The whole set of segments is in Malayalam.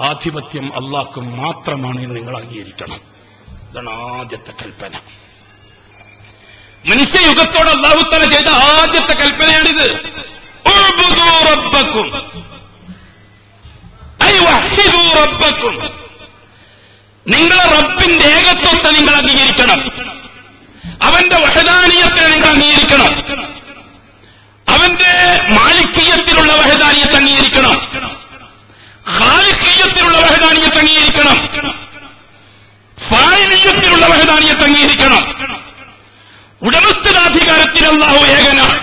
ആധിപത്യം അള്ളാഹ്ക്ക് മാത്രമാണ് എന്ന് നിങ്ങൾ അംഗീകരിക്കണം. ഇതാണ് ആദ്യത്തെ കൽപ്പന. മനുഷ്യയുഗത്തോട് അള്ളാഹുത്തല ചെയ്ത ആദ്യത്തെ കൽപ്പനയാണിത്. നിങ്ങളെ റബ്ബിന്റെ ഏകത്വത്തെ നിങ്ങൾ അംഗീകരിക്കണം. അവന്റെ വഹദാനീയത്തെ നിങ്ങൾ അംഗീകരിക്കണം. അവന്റെ മാലിക്കീയത്തിലുള്ള വഹദാനീയത്തെ അംഗീകരിക്കണം ഖാലിക്കീയത്തിലുള്ള വഹദാനീയത്തെ അംഗീകരിക്കണം ഫായിനീയത്തിലുള്ള വഹദാനീയത്തെ അംഗീകരിക്കണം ഉടമസ്ഥതാധികാരത്തിൽ അള്ളാഹു ഏകനാണ്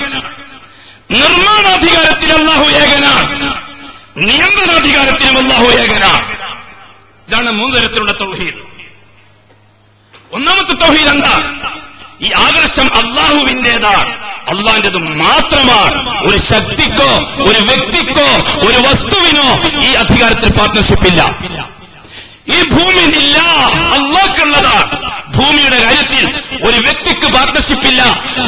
നിർമ്മാണാധികാരത്തിൽ അള്ളാഹു ഏകനാണ് നിയന്ത്രണാധികാരത്തിലും അള്ളാഹു ഏകനാണ് ഇതാണ് മൂന്ന് തരത്തിലുള്ള തൗഹീദ് ഒന്നാമത്തെ തൗഹീദ് എന്താ ഈ ആദർശം അള്ളാഹുവിന്റേതാണ് അള്ളാഹിന്റേത് മാത്രമാണ്. ഒരു ശക്തിക്കോ ഒരു വ്യക്തിക്കോ ഒരു വസ്തുവിനോ ഈ അധികാരത്തിൽ പാർട്ട്ണർഷിപ്പ് ഇല്ല. ഈ ഭൂമി ഇല്ല. അള്ളാഹ്ക്കുള്ളതാണ്. ഭൂമിയുടെ കാര്യത്തിൽ ഒരു വ്യക്തിക്ക് പാർട്ട്ണർഷിപ്പ് ഇല്ല.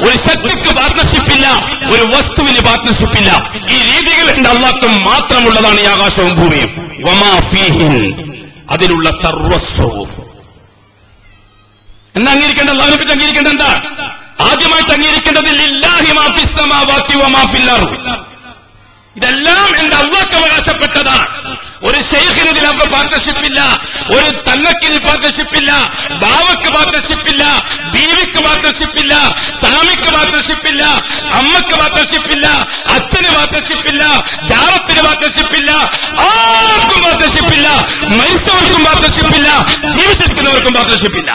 ഒരു ശക്തിക്ക് പാർട്ട്ണർഷിപ്പ് ഇല്ല. ഒരു വസ്തുവിന് പാർട്ട്ണർഷിപ്പ് ഇല്ല. ഈ രീതികൾ എന്റെ മാത്രമുള്ളതാണ് ഈ ആകാശവും ഭൂമിയും. അതിലുള്ള സർവസ്വവും. എന്നാ അംഗീകരിക്കേണ്ട അള്ളാഹിനെ പറ്റി അംഗീകരിക്കേണ്ട എന്താ? ആദ്യമായിട്ട് അംഗീകരിക്കേണ്ടത് ഇതെല്ലാം എന്റെ അള്ളാഹ്ക്ക് അവകാശപ്പെട്ടതാണ് ഒരു ഷെയ്ഖിന് ഇതിൽ അവർക്ക് പാർട്ട്ണർഷിപ്പ് ഇല്ല ഒരു തങ്ങക്കിന് പാർട്ട്ണർഷിപ്പ് ഇല്ല ബാവക്ക് പാർട്ട്ണർഷിപ്പ് ഇല്ല ബീവിക്ക് പാർട്ട്ണർഷിപ്പ് ഇല്ല സാമിക്ക് പാർട്ട്ണർഷിപ്പ് ഇല്ല അമ്മയ്ക്ക് പാർട്ട്ണർഷിപ്പ് ഇല്ല അച്ഛന് പാർട്ട്ണർഷിപ്പ് ഇല്ല ജാറത്തിന് പാർട്ട്ണർഷിപ്പ് ഇല്ല ആർക്കും പാർട്ട്ണർഷിപ്പ് ഇല്ല മരിച്ചവർക്കും പാർട്ട്ണർഷിപ്പ് ഇല്ല ജീവിച്ചിരിക്കുന്നവർക്കും പാർട്ട്ണർഷിപ്പ് ഇല്ല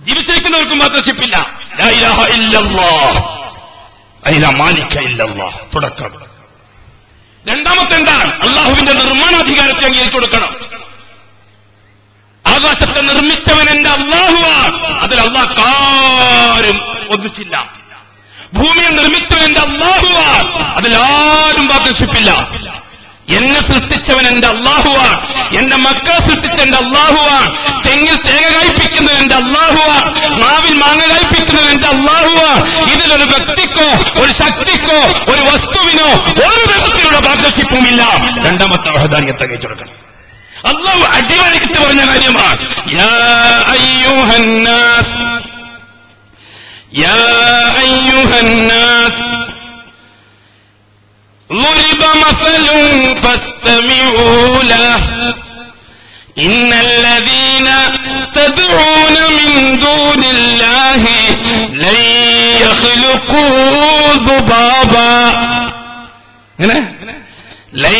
ജീവിച്ചിരിക്കുന്നവർക്കും മാത്രം ഇല്ല ലാ ഇലാഹ ഇല്ലല്ലാഹ് അതില ഇല്ലല്ലാഹ് തുടക്കം. രണ്ടാമത്തെ എന്താണ് അള്ളാഹുവിന്റെ നിർമ്മാണാധികാരത്തെ അംഗീകരിച്ചു കൊടുക്കണം. ആകാശത്തെ നിർമ്മിച്ചവൻ എന്റെ അള്ളാഹുവാണ്. അതിൽ അള്ളാഹ്ക്കാരും ഒന്നിച്ചില്ല. ഭൂമിയെ നിർമ്മിച്ചവൻ എന്റെ അള്ളാഹുവാണ്. അതിലാരും ആരും എന്നെ സൃഷ്ടിച്ചവൻ എന്റെ അള്ളാഹുവാണ്. എന്റെ മക്കളെ സൃഷ്ടിച്ച എന്റെ അള്ളാഹുവാണ്. തെങ്ങിൽ തേങ്ങ കഴിപ്പിക്കുന്നത് എന്റെ അള്ളാഹുവാണ്. മാവിൽ മാങ്ങ കഴിപ്പിക്കുന്നത് എന്റെ അള്ളാഹുവാണ് ഇതിലൊരു വ്യക്തിക്കോ ഒരു ശക്തിക്കോ ഒരു വസ്തുവിനോ ഒരു വിധത്തിലുള്ള പാർട്ണർഷിപ്പും ഇല്ല രണ്ടാമത്തെ വഹദാനിയത്തെ കഴിച്ചെടുക്കണം അള്ളാഹു അടിവരയിട്ട് പറഞ്ഞ കാര്യമാണ് യാ അയ്യുഹന്നാസ് യാ അയ്യുഹന്നാസ് ضرب مثل فاستمعوا له إن الذين تدعون من دون الله لن يخلقوا ذبابا. هنا؟ لن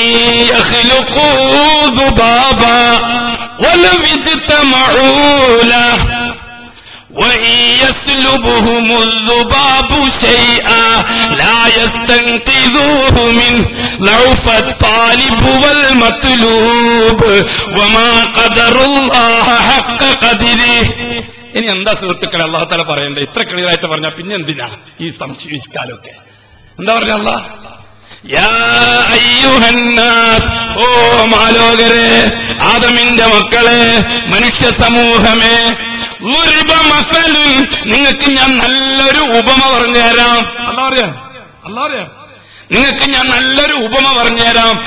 يخلقوا ذبابا. ولو اجتمعوا له. وإن يسلبهم الذباب شيئا لا يستنقذوه منه. ضعف الطالب والمطلوب മത്ലൂബ് ഇനി എന്താ സുഹൃത്തുക്കൾ അള്ളാഹു തആല പറയണ്ടേ? ഇത്ര ക്ലിയറായിട്ട് പറഞ്ഞാ പിന്നെ എന്തിനാ ഈ സംശയിക്കാലൊക്കെ എന്താ പറഞ്ഞ അള്ളാഹ് ഓ മാലോകരെ ആദമിന്റെ മക്കളെ മനുഷ്യ സമൂഹമേ നിങ്ങൾക്ക് ഞാൻ നല്ലൊരു ഉപമ പറഞ്ഞു തരാം. അല്ലാ അറിയാം? അല്ലാ അറിയാം? നിങ്ങൾക്ക് ഞാൻ നല്ലൊരു ഉപമ പറഞ്ഞുതരാം.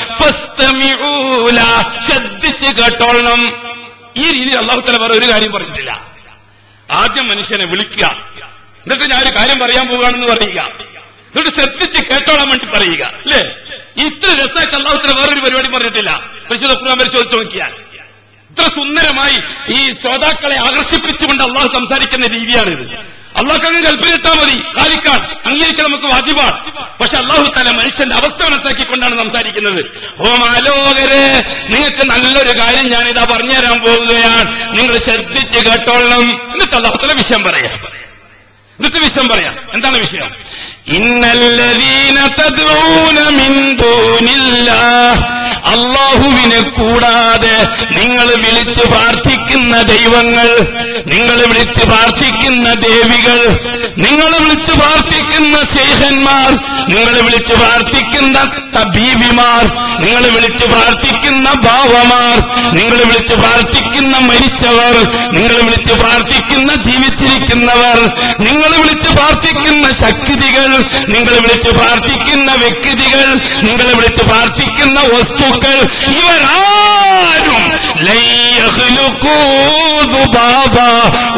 ശ്രദ്ധിച്ച് കേട്ടോളണം. ഈ രീതിയിൽ അള്ളാഹുത്തല വേറെ ഒരു കാര്യം പറഞ്ഞിട്ടില്ല. ആദ്യം മനുഷ്യനെ വിളിക്കുക. എന്നിട്ട് ഞാൻ ഒരു കാര്യം പറയാൻ പോവുകയാണെന്ന് പറയുക. എന്നിട്ട് ശ്രദ്ധിച്ച് കേട്ടോളാൻ വേണ്ടി പറയുക. അല്ലേ? ഇത്ര അള്ളാഹു അള്ളാഹുത്തല വേറൊരു പരിപാടി പറഞ്ഞിട്ടില്ല. പരിശുദ്ധ ഖുർആൻ വരെ ചോദിച്ചു നോക്കിയാൽ. ഇത്ര സുന്ദരമായി ഈ ശ്രോതാക്കളെ ആകർഷിപ്പിച്ചുകൊണ്ട് അള്ളാഹു സംസാരിക്കുന്ന രീതിയാണിത്. അള്ളാഹ് അങ്ങ് മതി. കാലിക്കാൻ അംഗീകരിക്കാൻ നമുക്ക് വാജിബാണ്. പക്ഷെ അള്ളാഹു തല മനുഷ്യന്റെ അവസ്ഥ മനസ്സിലാക്കിക്കൊണ്ടാണ് സംസാരിക്കുന്നത്. ഓ മാലോകരെ നിങ്ങൾക്ക് നല്ലൊരു കാര്യം ഞാൻ ഇതാ പറഞ്ഞുതരാൻ പോകുകയാണ് നിങ്ങൾ ശ്രദ്ധിച്ച് കേട്ടോളണം. എന്നിട്ട് അള്ളാഹു തല വിഷയം പറയാം. എന്നിട്ട് വിഷയം പറയാം. എന്താണ് വിഷയം? അല്ലാഹുവിനെ കൂടാതെ നിങ്ങൾ വിളിച്ച് പ്രാർത്ഥിക്കുന്ന ദൈവങ്ങൾ നിങ്ങൾ വിളിച്ച് പ്രാർത്ഥിക്കുന്ന ദേവികൾ നിങ്ങൾ വിളിച്ച് പ്രാർത്ഥിക്കുന്ന ശേഖന്മാർ നിങ്ങൾ വിളിച്ച് പ്രാർത്ഥിക്കുന്ന തബീബിമാർ നിങ്ങൾ വിളിച്ച് പ്രാർത്ഥിക്കുന്ന ഭാവമാർ നിങ്ങൾ വിളിച്ച് പ്രാർത്ഥിക്കുന്ന മരിച്ചവർ നിങ്ങൾ വിളിച്ച് പ്രാർത്ഥിക്കുന്ന ജീവിച്ചിരിക്കുന്നവർ നിങ്ങൾ വിളിച്ച് പ്രാർത്ഥിക്കുന്ന ശക്തികൾ നിങ്ങൾ വിളിച്ച് പ്രാർത്ഥിക്കുന്ന വ്യക്തികൾ നിങ്ങൾ വിളിച്ച് പ്രാർത്ഥിക്കുന്ന വസ്തുക്കൾ ഇവരാരും.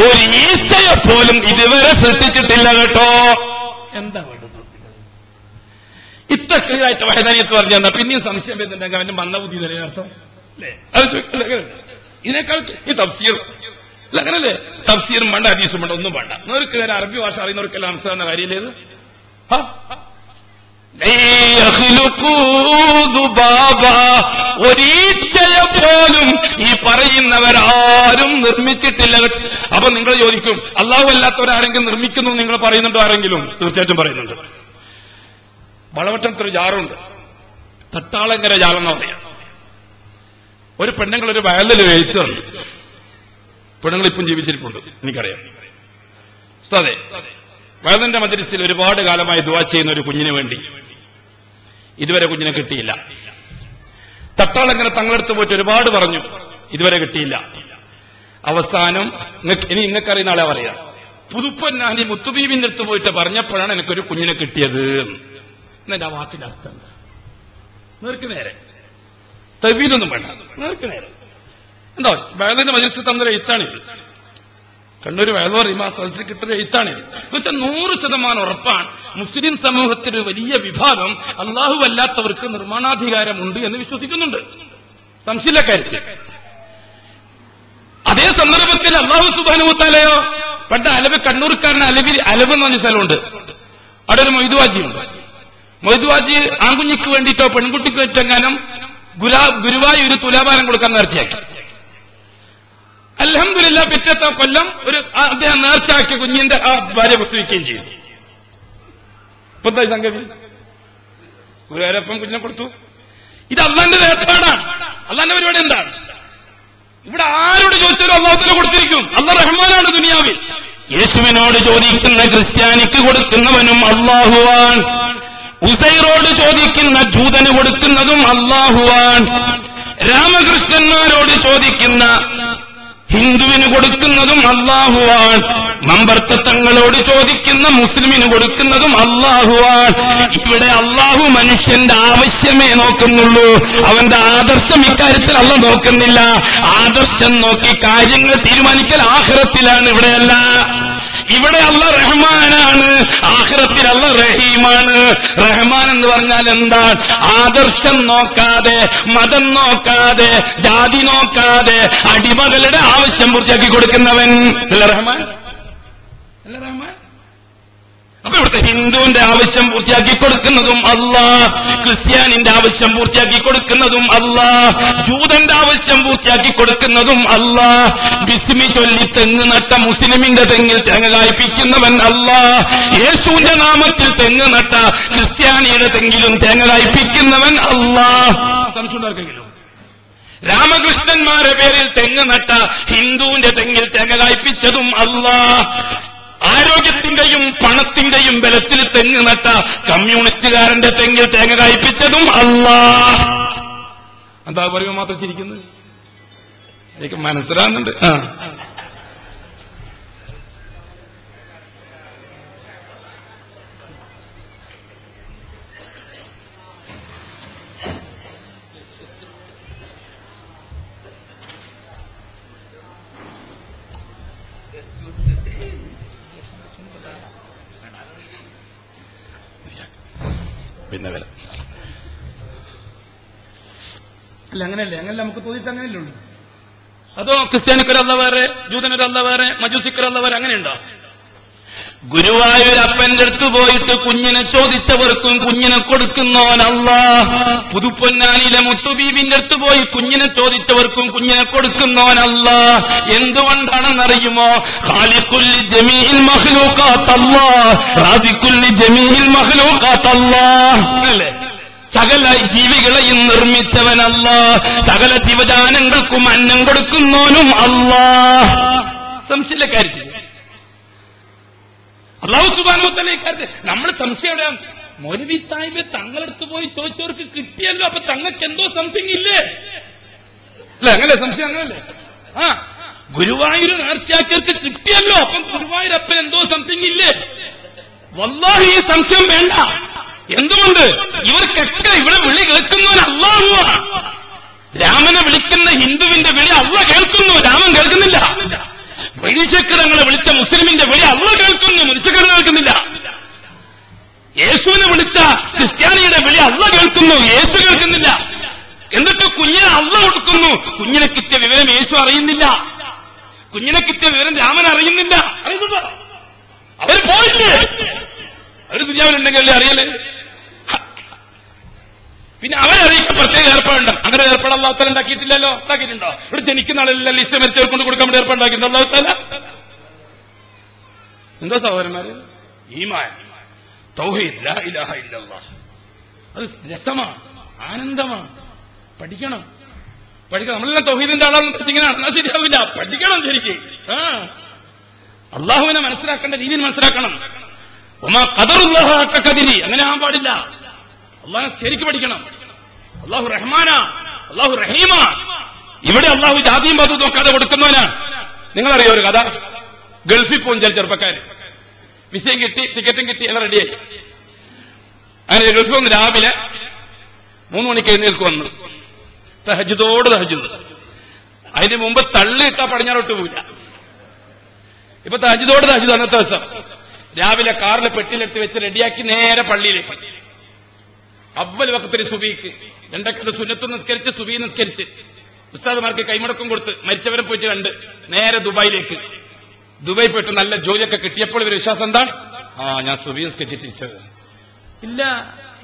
ഒരു ഈച്ചയെ പോലും ഇതുവരെ സൃഷ്ടിച്ചിട്ടില്ല കേട്ടോ. എന്താ ഇത്ര ക്ലിയറായിട്ട് വഹദാനിയത്ത് പറഞ്ഞു തന്നാ പിന്നെയും സംശയം വരുന്നുണ്ടെങ്കിൽ അവന്റെ മന്ദബുദ്ധി തന്നെ അർത്ഥം? അല്ലേ? ഇതിനേക്കാൾ ഈ തഫ്സീർ. അങ്ങനല്ലേ? തഫ്സീറും വേണ്ട ഹദീസും വേണ്ട ഒന്നും വേണ്ട. ഒരു അറബി ഭാഷ അറിയുന്നവർക്കെല്ലാം അംസാന്ന കാര്യമില്ലേത്? ഒരീച്ചയെ പോലും ഈ പറയുന്നവരാരും നിർമ്മിച്ചിട്ടില്ല. അപ്പൊ നിങ്ങൾ ചോദിക്കും അള്ളാഹു അല്ലാത്തവരാരെങ്കിലും നിർമ്മിക്കുന്നു നിങ്ങൾ പറയുന്നുണ്ടോ ആരെങ്കിലും? തീർച്ചയായിട്ടും പറയുന്നുണ്ട്. വളവട്ടത്തൊരു ജാറുണ്ട്. തട്ടാളങ്കര ജാറെന്ന് പറയാം. ഒരു പെണ്ണുങ്ങൾ ഒരു വയലിൽ എഴുത്ത് തന്നു പെണ്ണുങ്ങൾ ഇപ്പം ജീവിച്ചിരിപ്പുണ്ട്. എനിക്കറിയാം. അതെ വയലിന്റെ മദ്രസിൽ ഒരുപാട് കാലമായി ദുവാ ചെയ്യുന്ന ഒരു കുഞ്ഞിന് വേണ്ടി. ഇതുവരെ കുഞ്ഞിനെ കിട്ടിയില്ല. തട്ടാളങ്ങനെ തങ്ങളെടുത്ത് പോയിട്ട് ഒരുപാട് പറഞ്ഞു ഇതുവരെ കിട്ടിയില്ല. അവസാനം ഇനി നിങ്ങൾക്കറിയുന്ന ആളെ പറയാം പുതുപ്പൊന്നാനി മുത്തുബീബിന്റെ അടുത്ത് പോയിട്ട് പറഞ്ഞപ്പോഴാണ് എനിക്കൊരു കുഞ്ഞിനെ കിട്ടിയത്. എന്നെ വാക്കിന്റെ അർത്ഥം? നേർക്ക് നേരെ. തെവീലൊന്നും വേണ്ട നേർക്ക് നേരെ. എന്താ വേദന്റെ മജിൽസ് തന്നൊരു എഴുത്താണിത് കണ്ണൂർ വേദവർ റിമാ സദസ്സിൽ കിട്ടുന്ന എഴുത്താണിത് എന്നുവെച്ചാൽ നൂറ് ശതമാനം ഉറപ്പാണ്. മുസ്ലിം സമൂഹത്തിൽ വലിയ വിഭാഗം അള്ളാഹു അല്ലാത്തവർക്ക് നിർമ്മാണാധികാരമുണ്ട് എന്ന് വിശ്വസിക്കുന്നുണ്ട്. സംശയമില്ല കാര്യത്തിൽ. അതേ സന്ദർഭത്തിൽ അള്ളാഹു സുബാനുമുത്താലയോ പണ്ട് അലവ് കണ്ണൂർക്കാരന് അലവിൽ അലവ് എന്ന് പറഞ്ഞ സ്ഥലമുണ്ട്. അവിടെ ഒരു മൊയ്തുവാജി ഉണ്ട്. മൊയ്തുവാജി ആൺകുഞ്ഞിക്ക് വേണ്ടിയിട്ടോ പെൺകുട്ടിക്ക് വേണ്ടിട്ടെങ്ങാനും ഗുലാ ഗുരുവായൂർ തുലാഭാരം കൊടുക്കാൻ നേർച്ചയാക്കി. അലഹമില്ല പിറ്റത്തെ കൊല്ലം ഒരു അദ്ദേഹം നേർച്ചയാക്കിയ കുഞ്ഞിന്റെ ആ ഭാര്യ പ്രസവിക്കുകയും ചെയ്തു. സംഗതി? ഗുരുവായൂരപ്പം കുഞ്ഞിനെ കൊടുത്തു. ഇത് അള്ളാന്റെ വേട്ടാടാണ് അള്ളാന്റെ പരിപാടി എന്താണ്? ഇവിടെ ആരോട് ചോദിച്ചാലും അള്ളാഹത്തിന് കൊടുത്തിരിക്കും. അള്ള റഹ്മാനാണ് ദുനിയാവിൽ. യേശുവിനോട് ചോദിക്കുന്ന ക്രിസ്ത്യാനിക്ക് കൊടുക്കുന്നവനും അള്ളാഹുവാൻ ഉസൈറോട് ചോദിക്കുന്ന ജൂതന് കൊടുക്കുന്നതും അള്ളാഹുവാൻ രാമകൃഷ്ണന്മാരോട് ചോദിക്കുന്ന ഹിന്ദുവിന് കൊടുക്കുന്നതും അള്ളാഹുവാൻ മമ്പർത്തങ്ങളോട് ചോദിക്കുന്ന മുസ്ലിമിന് കൊടുക്കുന്നതും അള്ളാഹുവാൻ ഇവിടെ അള്ളാഹു മനുഷ്യന്റെ ആവശ്യമേ നോക്കുന്നുള്ളൂ. അവന്റെ ആദർശം ഇക്കാര്യത്തിൽ അല്ല നോക്കുന്നില്ല. ആദർശം നോക്കി കാര്യങ്ങൾ തീരുമാനിക്കൽ ആഹ്റത്തിലാണ് ഇവിടെയല്ല. ഇവിടെ അല്ല റഹ്മാനാണ്. ആഹ്റത്തിൽ അല്ല റഹീമാണ്. റഹ്മാൻ എന്ന് പറഞ്ഞാൽ എന്താണ് ആദർശം നോക്കാതെ മതം നോക്കാതെ ജാതി നോക്കാതെ അടിമകളുടെ ആവശ്യം പൂർത്തിയാക്കി കൊടുക്കുന്നവൻ. അല്ല റഹ്മാൻ? അല്ല റഹ്മാൻ? അപ്പൊ ഇവിടുത്തെ ഹിന്ദുവിന്റെ ആവശ്യം പൂർത്തിയാക്കി കൊടുക്കുന്നതും അല്ലാ ക്രിസ്ത്യാനിന്റെ ആവശ്യം പൂർത്തിയാക്കി കൊടുക്കുന്നതും അല്ലാ ജൂതന്റെ ആവശ്യം പൂർത്തിയാക്കി കൊടുക്കുന്നതും അല്ലാ ബിസ്മി ചൊല്ലി തെങ്ങ് നട്ട മുസ്ലിമിന്റെ തെങ്ങിൽ തേങ്ങ കായ്പിക്കുന്നവൻ അല്ലാ യേശുവിന്റെ നാമത്തിൽ തെങ്ങ് നട്ട ക്രിസ്ത്യാനിയുടെ തെങ്ങിലും തേങ്ങ കായ്പിക്കുന്നവൻ അല്ലാ സംശയമുണ്ടാർക്കെങ്കിലും രാമകൃഷ്ണന്മാരെ പേരിൽ തെങ്ങ് നട്ട ഹിന്ദുവിന്റെ തെങ്ങിൽ തേങ്ങ കായ്പിച്ചതും അല്ലാ ആരോഗ്യത്തിന്റെയും പണത്തിന്റെയും ബലത്തിൽ തെങ്ങ് നട്ട കമ്മ്യൂണിസ്റ്റുകാരന്റെ തെങ്ങിൽ തേങ്ങ കായ്പിച്ചതും അല്ലാ എന്താ പറയുക മാത്രം ചിരിക്കുന്നത്? എനിക്ക് മനസ്സിലാകുന്നുണ്ട്. ആ. പിന്നെ വരാം അല്ല അങ്ങനെയല്ലേ? അങ്ങനെ നമുക്ക് തോന്നിയിട്ട് അങ്ങനെയല്ലേ ഉള്ളൂ. അതോ ക്രിസ്ത്യാനിക്കൊരല്ല വേറെ ജൂതനൊരല്ല വേറെ മജൂസിക്കൊരല്ല വേറെ അങ്ങനെയുണ്ടോ? ഗുരുവായൂരപ്പന്റെ അടുത്ത് പോയിട്ട് കുഞ്ഞിനെ ചോദിച്ചവർക്കും കുഞ്ഞിനെ കൊടുക്കുന്നവനല്ല പുതുപ്പൊന്നാനിലെ മുത്തുബീബിന്റെ അടുത്ത് പോയി കുഞ്ഞിനെ ചോദിച്ചവർക്കും കുഞ്ഞിനെ കൊടുക്കുന്നവനല്ല എന്തുകൊണ്ടാണെന്നറിയുമോ? ഖാലിഖുല്ലി ജമീൽ മഖ്ലൂഖാത്തല്ലാ റാദിഖുല്ലി ജമീൽ മഖ്ലൂഖാത്തല്ലാ അല്ലേ? സകല ജീവികളെയും നിർമ്മിച്ചവനല്ല സകല ജീവജാനങ്ങൾക്കും അന്നം കൊടുക്കുന്നവനും അല്ലാ സംശയ കാര്യത്തിൽ. അള്ളാഹു സുബാനോത്തല ഇക്കാര്യത്തിൽ നമ്മൾ സംശയം എവിടെയാണ്? മൗലവി സാഹിബ് തങ്ങളെടുത്ത് പോയി ചോദിച്ചവർക്ക് കിട്ടിയല്ലോ അപ്പൊ തങ്ങൾക്ക് എന്തോ സംതിങ് ഇല്ലേ? അല്ല അങ്ങനെ സംശയം അങ്ങനല്ലേ ആ ഗുരുവായൂർ നേർച്ചയാക്കിയവർക്ക് കിട്ടിയല്ലോ അപ്പം ഗുരുവായൂരപ്പൻ എന്തോ സംതിങ് ഇല്ലേ? വല്ലാഹി ഈ സംശയം വേണ്ട. എന്തുകൊണ്ട്? ഇവർക്കൊക്കെ ഇവിടെ വിളി കേൾക്കുന്നവൻ അള്ളാഹുവാണ് രാമനെ വിളിക്കുന്ന ഹിന്ദുവിന്റെ വിളി അള്ള കേൾക്കുന്നു രാമൻ കേൾക്കുന്നില്ല. വൈശക്കരങ്ങളെ വിളിച്ച മുസ്ലിമിന്റെ വിളി അള്ള കേൾക്കുന്നു മനുഷ്യക്കരങ്ങൾ കേൾക്കുന്നില്ല. യേശുവിനെ വിളിച്ച ക്രിസ്ത്യാനിയുടെ വിളി അള്ള കേൾക്കുന്നു യേശു കേൾക്കുന്നില്ല. എന്നിട്ട് കുഞ്ഞിനെ അള്ള കൊടുക്കുന്നു? കുഞ്ഞിനെ കിട്ടിയ വിവരം യേശു അറിയുന്നില്ല. കുഞ്ഞിനെ കിട്ടിയ വിവരം രാമൻ അറിയുന്നില്ല. അറിയുന്നുണ്ടോ? അവർ പോയില്ലേ? അവർ ദുര്യാവിനുണ്ടെങ്കിൽ അറിയല്ലേ പിന്നെ അവരറിയിക്കാൻ പ്രത്യേക ഏർപ്പാടുണ്ട്. അങ്ങനെ ഏർപ്പാട് അള്ളാഹത്തല ഉണ്ടാക്കിയിട്ടില്ലല്ലോ. ഉണ്ടാക്കിയിട്ടുണ്ടോ? ഇവിടെ ജനിക്കുന്ന ആളെല്ലാം ലിസ്റ്റ് മരിച്ചവർ കൊണ്ട് കൊടുക്കാൻ വേണ്ടി ഏർപ്പാടുണ്ടാക്കിയിട്ടുണ്ടോ അള്ളാഹു എന്താ സഹോദരന്മാര്? ഈമാൻ. തൗഹീദ്. ഇലാഹ അത് രസമാണ്. ആനന്ദമാണ്. പഠിക്കണം. പഠിക്കണം. നമ്മളെല്ലാം തൗഹീദിന്റെ ആളാണ്. ഇങ്ങനെയാണ് ശരിയാവില്ല. പഠിക്കണം ശരിക്ക്. ആ. അള്ളാഹുവിനെ മനസ്സിലാക്കേണ്ട രീതിയിൽ മനസ്സിലാക്കണം. ഒമാ കതിരി അങ്ങനെ ആവാൻ പാടില്ല. അള്ളാഹ് ശരിക്ക് പഠിക്കണം. അള്ളാഹു റഹ്മാന അള്ളാഹു റഹീമ. ഇവിടെ അള്ളാഹു ജാതിയും പതും നോക്കാതെ കൊടുക്കുന്നവനാണ് നിങ്ങളറിയോ ഒരു കഥ? ഗൾഫിൽ പോകും ചില ചെറുപ്പക്കാർ വിസയും കിട്ടി ടിക്കറ്റും കിട്ടി എല്ലാം റെഡിയായി അങ്ങനെ ഗൾഫിൽ വന്ന് രാവിലെ മൂന്ന് മണിക്ക് എഴുന്നേൽക്ക് വന്ന്. തഹജിതോട് തഹജിത് അതിന് മുമ്പ് തള്ളിയിട്ടാ പടിഞ്ഞാറോട്ട് പോയില്ല ഇപ്പൊ തഹജിതോട് തഹജിത് അന്നത്തെ ദിവസം. രാവിലെ കാറിൽ പെട്ടിയിലെടുത്ത് വെച്ച് റെഡിയാക്കി നേരെ പള്ളിയിലേക്ക്. അവൽ വക്കത്തിന് സുബീക്ക്. രണ്ടക്കത്ത് സുന്നത്ത് നിസ്കരിച്ച് സുബി നിസ്കരിച്ച്. ഉസ്താദ്മാർക്ക് കൈമുടക്കം കൊടുത്ത് മരിച്ചവരെ പോയിട്ട് കണ്ട് നേരെ ദുബായിലേക്ക്. ദുബായി പോയിട്ട് നല്ല ജോലിയൊക്കെ കിട്ടിയപ്പോൾ ഇവർ വിശ്വാസം എന്താണ്? ആ ഞാൻ സുബി നിസ്കരിച്ച് തിരിച്ചത് ഇല്ല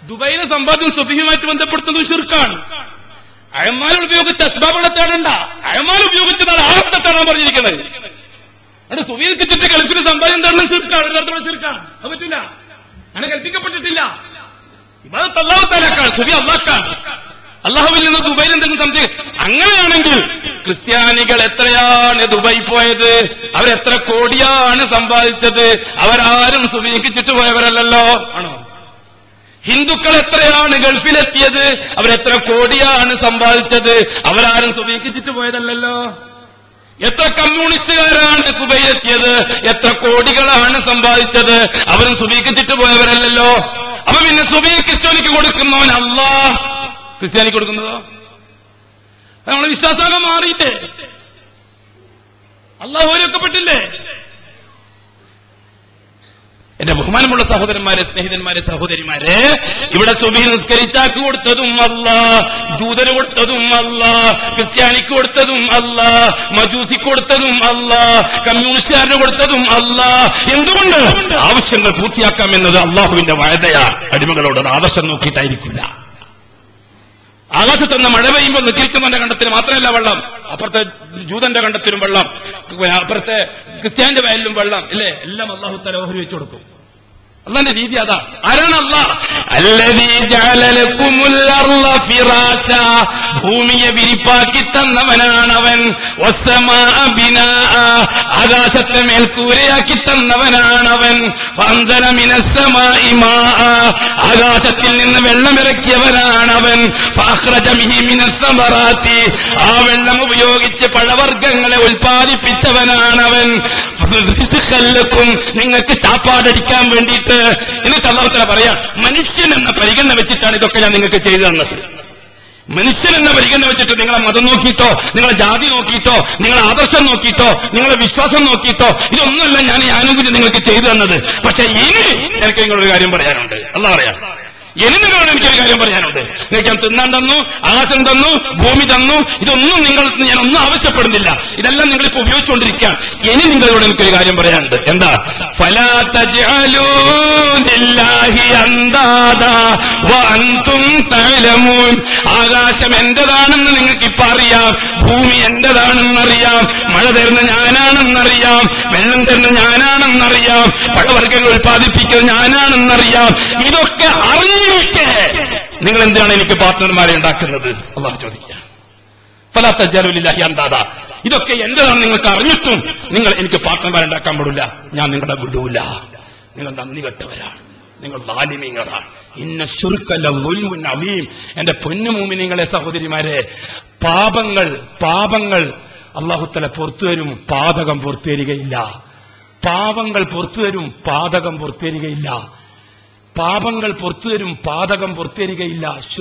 ദുബായിലെ സമ്പാദ്യം സുബിയുമായിട്ട് ബന്ധപ്പെടുത്തുന്നത് ഷിർക്കാണ് അയമാൽ ഉപയോഗിച്ച അസ്ബാബുകളെ തേടണ്ട. അയമാൽ ഉപയോഗിച്ചതാണ് ആഹത്തെ തേടാൻ പറഞ്ഞിരിക്കുന്നത്. അവിടെ സുബിയിൽ നിസ്കരിച്ചിട്ട് ഗൾഫിന് സമ്പാദ്യം തേടണം ഷിർക്കാണ് ഒരു ഷിർക്കാണ് അത് പറ്റില്ല. അങ്ങനെ കൽപ്പിക്കപ്പെട്ടിട്ടില്ല. ഇബാദത്ത് അള്ളാഹു താലാക്കാണ് സുബി അള്ളാഹ്ക്കാണ്. അള്ളാഹുവിൽ നിന്ന് ദുബൈയിൽ എന്തെങ്കിലും സംശയം. അങ്ങനെയാണെങ്കിൽ ക്രിസ്ത്യാനികൾ എത്രയാണ് ദുബൈ പോയത്? അവരെത്ര കോടിയാണ് സമ്പാദിച്ചത്? അവരാരും സുബിക്ക് പോയവരല്ലോ ആണോ? ഹിന്ദുക്കൾ എത്രയാണ് ഗൾഫിലെത്തിയത്? അവരെത്ര കോടിയാണ് സമ്പാദിച്ചത്? അവരാരും സുബിക്ക് ചുറ്റുപോയതല്ലല്ലോ എത്ര കമ്മ്യൂണിസ്റ്റുകാരാണ് കുബയിലെത്തിയത് എത്ര കോടികളാണ് സമ്പാദിച്ചത്? അവരും സുബീക്കിച്ചിട്ട് പോയവരല്ലല്ലോ. അപ്പൊ പിന്നെ സുബി കൊടുക്കുന്നവൻ അല്ല ക്രിസ്ത്യാനിക്ക് കൊടുക്കുന്നതോ? നമ്മളെ വിശ്വാസമൊക്കെ മാറിയിട്ടേ അല്ല ഓരൊക്കെപ്പെട്ടില്ലേ? എന്റെ ബഹുമാനമുള്ള സഹോദരന്മാരെ സ്നേഹിതന്മാരെ സഹോദരിമാരെ ഇവിടെ സുബി നിസ്കരിച്ചാക്ക് കൊടുത്തതും അല്ല ദൂതന് കൊടുത്തതും അല്ല ക്രിസ്ത്യാനിക്ക് കൊടുത്തതും അല്ല മജൂസിക്ക് കൊടുത്തതും അല്ല കമ്മ്യൂണിസ്റ്റുകാരന് കൊടുത്തതും അല്ല. എന്തുകൊണ്ട്? ആവശ്യങ്ങൾ പൂർത്തിയാക്കാം എന്നത് അള്ളാഹുവിന്റെ വായതയാ അടിമകളോട് ആദർശം നോക്കിയിട്ടായിരിക്കില്ല. ആകാശത്ത് നിന്ന് മഴ പെയ്യുമ്പോൾ നിൽക്കുന്നവന്റെ കണ്ടത്തിന് മാത്രമല്ല വെള്ളം അപ്പുറത്തെ ജൂതന്റെ കണ്ടത്തിലും വെള്ളം അപ്പുറത്തെ ക്രിസ്ത്യാന്റെ വയലിലും വെള്ളം ഇല്ലേ? എല്ലാം അള്ളാഹു തല ഓഹരി വെച്ചു കൊടുക്കും. അള്ളാന്റെ രീതി അതാ. ആരാണ് അള്ളാഹ് ഭൂമിയെ വിരിപ്പാക്കി തന്നവനാണ് അവൻ ആകാശത്തെ മേൽക്കൂരയാക്കി തന്നവനാണ് അവൻ ആകാശത്തിൽ നിന്ന് വെള്ളമിറക്കിയവനാണ് അവൻ ആ വെള്ളം ഉപയോഗിച്ച് പഴവർഗങ്ങളെ ഉൽപ്പാദിപ്പിച്ചവനാണവൻ. നിങ്ങൾക്ക് ചാപ്പാടടിക്കാൻ വേണ്ടിയിട്ട് എന്നിട്ട് അള്ളാഹുത്തല പറയാം. മനുഷ്യൻ എന്ന പരിഗണന വെച്ചിട്ടാണ് ഇതൊക്കെ ഞാൻ നിങ്ങൾക്ക് ചെയ്തു തന്നത്. മനുഷ്യൻ എന്ന പരിഗണന വെച്ചിട്ട് നിങ്ങളെ മതം നോക്കിയിട്ടോ നിങ്ങളെ ജാതി നോക്കിയിട്ടോ നിങ്ങളെ ആദർശം നോക്കിയിട്ടോ നിങ്ങളെ വിശ്വാസം നോക്കിയിട്ടോ ഇതൊന്നുമല്ല ഞാൻ ഈ ആനുകൂല്യം നിങ്ങൾക്ക് ചെയ്തു തന്നത്. പക്ഷെ ഇനി എനിക്ക് നിങ്ങളൊരു കാര്യം പറയാനുണ്ട്. അല്ല പറയാം ഇനി നിങ്ങളോട് എനിക്കൊരു കാര്യം പറയാനുണ്ട്. നിങ്ങൾക്ക് ഞാൻ തിന്നാൻ തന്നു ആകാശം തന്നു ഭൂമി തന്നു ഇതൊന്നും നിങ്ങൾ ഞാൻ ഒന്നും ആവശ്യപ്പെടുന്നില്ല. ഇതെല്ലാം നിങ്ങൾ ഇപ്പൊ ഉപയോഗിച്ചുകൊണ്ടിരിക്കുകയാണ്. ഇനി നിങ്ങളോട് എനിക്കൊരു കാര്യം പറയാനുണ്ട്. എന്താ? ആകാശം എന്റേതാണെന്ന് നിങ്ങൾക്ക് ഇപ്പൊ അറിയാം. ഭൂമി എന്റേതാണെന്നറിയാം. മഴ തരുന്ന ഞാനാണെന്നറിയാം. വെള്ളം തരുന്ന ഞാനാണെന്നറിയാം. പഴവർഗങ്ങൾ ഉൽപ്പാദിപ്പിക്കുന്ന ഞാനാണെന്നറിയാം. ഇതൊക്കെ അറിഞ്ഞ നിങ്ങൾ എന്തിനാണ് എനിക്ക് പാർട്ട്ണർമാരെ ഉണ്ടാക്കുന്നത്? അള്ളാഹു ചോദിക്കുക ഫലാത്ത ജലുലില്ലാഹി അന്താത ഇതൊക്കെ എന്താണ് നിങ്ങൾക്ക് അറിഞ്ഞിട്ടും നിങ്ങൾ എനിക്ക് പാർട്ട്ണർമാരെ ഉണ്ടാക്കാൻ പാടില്ല. ഞാൻ നിങ്ങളെ വിടൂല നിങ്ങൾ നന്ദി കെട്ടവരാണ്. നിങ്ങൾ ലാലിമീങ്ങളാണ്. ഇന്ന ശുരുക്കല്ല എന്റെ പൊന്നുമൂമിനിങ്ങളെ സഹോദരിമാരെ പാപങ്ങൾ പാപങ്ങൾ അള്ളാഹുത്തല പുറത്തു വരും പാതകം പുറത്തുവരികയില്ല പാപങ്ങൾ പുറത്തു പാതകം പുറത്തുവരികയില്ല പാപങ്ങൾ പുറത്തു വരും പാതകം പുറത്തുവരികയില്ല.